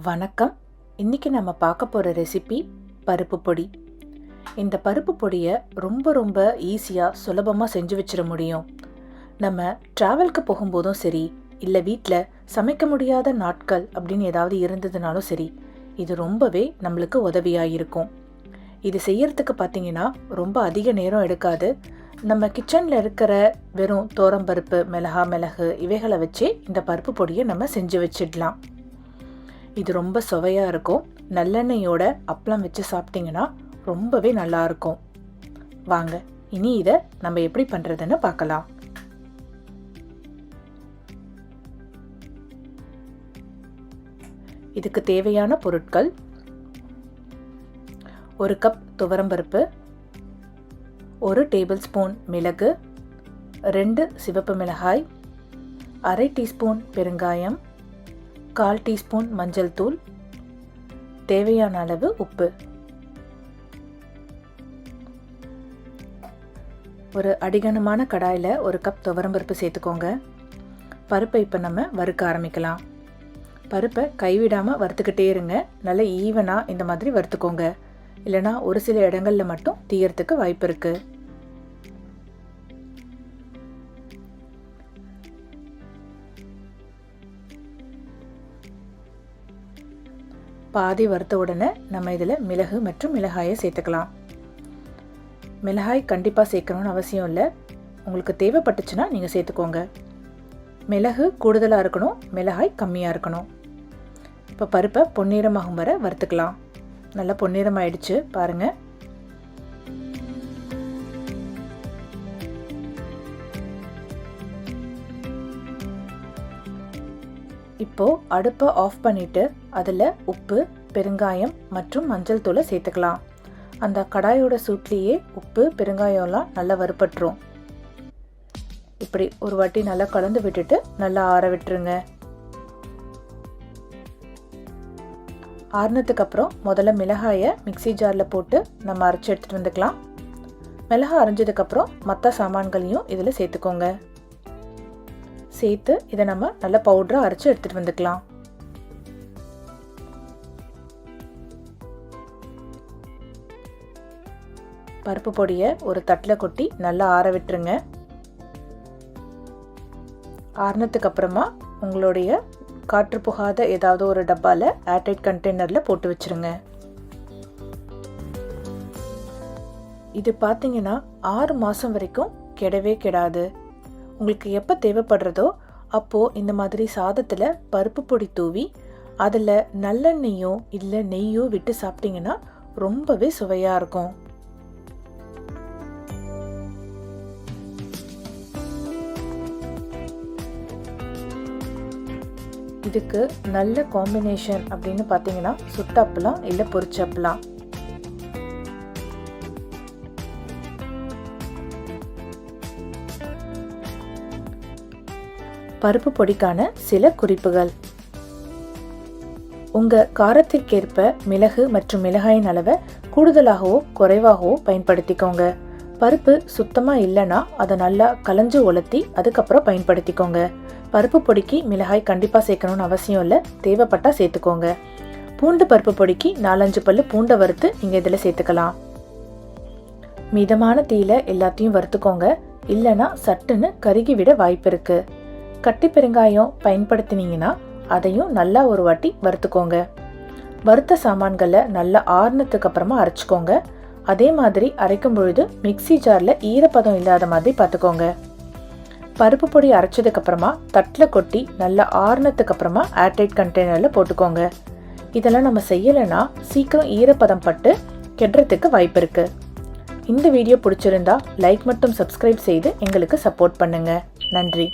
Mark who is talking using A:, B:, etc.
A: வணக்கம். இன்றைக்கி நம்ம பார்க்க போகிற ரெசிபி பருப்பு பொடி. இந்த பருப்பு பொடியை ரொம்ப ரொம்ப ஈஸியாக சுலபமாக செஞ்சு வச்சிட முடியும். நம்ம ட்ராவலுக்கு போகும்போதும் சரி இல்லை வீட்டில் சமைக்க முடியாத நாட்கள் அப்படின்னு ஏதாவது இருந்ததுனாலும் சரி இது ரொம்பவே நம்மளுக்கு உதவியாக இருக்கும். இது செய்யறதுக்கு பார்த்தீங்கன்னா ரொம்ப அதிக நேரம் எடுக்காது. நம்ம கிச்சனில் இருக்கிற வெறும் தோரம்பருப்பு மிளகா மிளகு இவைகளை வச்சே இந்த பருப்பு பொடியை நம்ம செஞ்சு வச்சிடலாம். இது ரொம்ப சுவையாக இருக்கும். நல்லெண்ணெயோட அப்பளம் வச்சு சாப்பிட்டிங்கன்னா ரொம்பவே நல்லா இருக்கும். வாங்க இனி இதை நம்ம எப்படி பண்ணுறதுன்னு பார்க்கலாம். இதுக்கு தேவையான பொருட்கள் ஒரு கப் துவரம்பருப்பு ஒரு டேபிள் ஸ்பூன் மிளகு ரெண்டு சிவப்பு மிளகாய் அரை டீஸ்பூன் பெருங்காயம் கால் டீஸ்பூன் மஞ்சள் தூள். தேவையான அளவு உப்பு. ஒரு அடிகனமான கடாயில் ஒரு கப் துவரம்பருப்பு சேர்த்துக்கோங்க. பருப்பை இப்போ நம்ம வறுக்க ஆரம்பிக்கலாம். பருப்பை கைவிடாமல் வறுத்துக்கிட்டே இருங்க. நல்லா ஈவனாக இந்த மாதிரி வறுத்துக்கோங்க. இல்லைனா ஒரு சில இடங்களில் மட்டும் தீயறதுக்கு வாய்ப்பு இருக்குது பாதி வறுத்த உடனே நம்ம இதில் மிளகு மற்றும் மிளகாயை சேர்த்துக்கலாம். மிளகாய் கண்டிப்பாக சேர்க்கணும்னு அவசியம் இல்லை. உங்களுக்கு தேவைப்பட்டுச்சுன்னா நீங்கள் சேர்த்துக்கோங்க. மிளகு கூடுதலாக இருக்கணும் மிளகாய் கம்மியாக இருக்கணும். இப்போ பருப்பை பொன்னிறமாகும் வரை வறுத்துக்கலாம். நல்லா பொன்னிறமாயிடுச்சு பாருங்கள் இப்போது அடுப்பை ஆஃப் பண்ணிவிட்டு அதில் உப்பு பெருங்காயம் மற்றும் மஞ்சள் தூளை சேர்த்துக்கலாம். அந்த கடாயோட சூட்லேயே உப்பு பெருங்காயம்லாம் நல்லா வறுபட்டுரும். இப்படி ஒரு வாட்டி நல்லா கலந்து விட்டுட்டு நல்லா ஆற விட்டுருங்க. ஆறுனதுக்கு அப்புறம் முதல்ல மிளகாயை மிக்சி ஜாரில் போட்டு நம்ம அரைச்சி எடுத்துகிட்டு வந்துக்கலாம். மிளகா அரைஞ்சதுக்கப்புறம் மற்ற சாமான்களையும் இதில் சேர்த்துக்கோங்க. சேர்த்து இதை நம்ம நல்லா பவுடராக அரைச்சி எடுத்துகிட்டு வந்துக்கலாம். பருப்பு பொடியை ஒரு தட்டில் கொட்டி நல்லா ஆற விட்டுருங்க. ஆறுனதுக்கு அப்புறமா உங்களுடைய காற்று புகாத ஏதாவது ஒரு டப்பாவில் ஏர்டைட் கண்டெய்னரில் போட்டு வச்சுருங்க. இது பார்த்தீங்கன்னா ஆறு மாதம் வரைக்கும் கெடவே கெடாது. உங்களுக்கு எப்போ தேவைப்படுறதோ அப்போது இந்த மாதிரி சாதத்தில் பருப்பு பொடி தூவி அதில் நல்லெண்ணெய்யோ இல்லை நெய்யோ விட்டு சாப்பிட்டீங்கன்னா ரொம்பவே சுவையாக இருக்கும். இதுக்கு நல்ல காம்பினேஷன் அப்படின்னு பார்த்தீங்கன்னா சுட்டப்பலாம் இல்லை பொரிச்சப்பலாம் பருப்பு பொடிக்கான சில குறிப்புகள். உங்க காரத்திற்கேற்ப மிளகு மற்றும் மிளகாயின் அளவை கூடுதலாகவோ குறைவாகவோ பயன்படுத்திக்கோங்க. பருப்பு சுத்தமா இல்லைன்னா அதை நல்லா கலைஞ்சு உலர்த்தி அதுக்கப்புறம் பயன்படுத்திக்கோங்க. பருப்பு பொடிக்கு மிளகாய் கண்டிப்பாக சேர்க்கணும்னு அவசியம் இல்லை தேவைப்பட்டா சேர்த்துக்கோங்க. பூண்டு பருப்பு பொடிக்கு நாலஞ்சு பல்லு பூண்டை வறுத்து நீங்கள் இதில் சேர்த்துக்கலாம். மிதமான தீயில எல்லாத்தையும் வறுத்துக்கோங்க. இல்லைன்னா சட்டுன்னு கருகிவிட வாய்ப்பு இருக்குது கட்டி பெருங்காயம் பயன்படுத்தினீங்கன்னா அதையும் நல்லா ஒரு வாட்டி வறுத்துக்கோங்க. வறுத்த சாமான்களை நல்லா ஆறுனதுக்கு அப்புறமா அரைச்சிக்கோங்க. அதே மாதிரி அரைக்கும் பொழுது மிக்சி ஜாரில் ஈரப்பதம் இல்லாத மாதிரி பார்த்துக்கோங்க. பருப்பு பொடி அரைச்சதுக்கு அப்புறமா தட்டில் கொட்டி நல்லா ஆறுனதுக்கு அப்புறமா ஏர்டைட் கண்டெய்னரில் போட்டுக்கோங்க. இதெல்லாம் நம்ம செய்யலைன்னா சீக்கிரம் ஈரப்பதம் பட்டு கெடுறதுக்கு வாய்ப்பு இருக்கு. இந்த வீடியோ பிடிச்சிருந்தா லைக் மற்றும் சப்ஸ்கிரைப் செய்து எங்களுக்கு சப்போர்ட் பண்ணுங்க. நன்றி.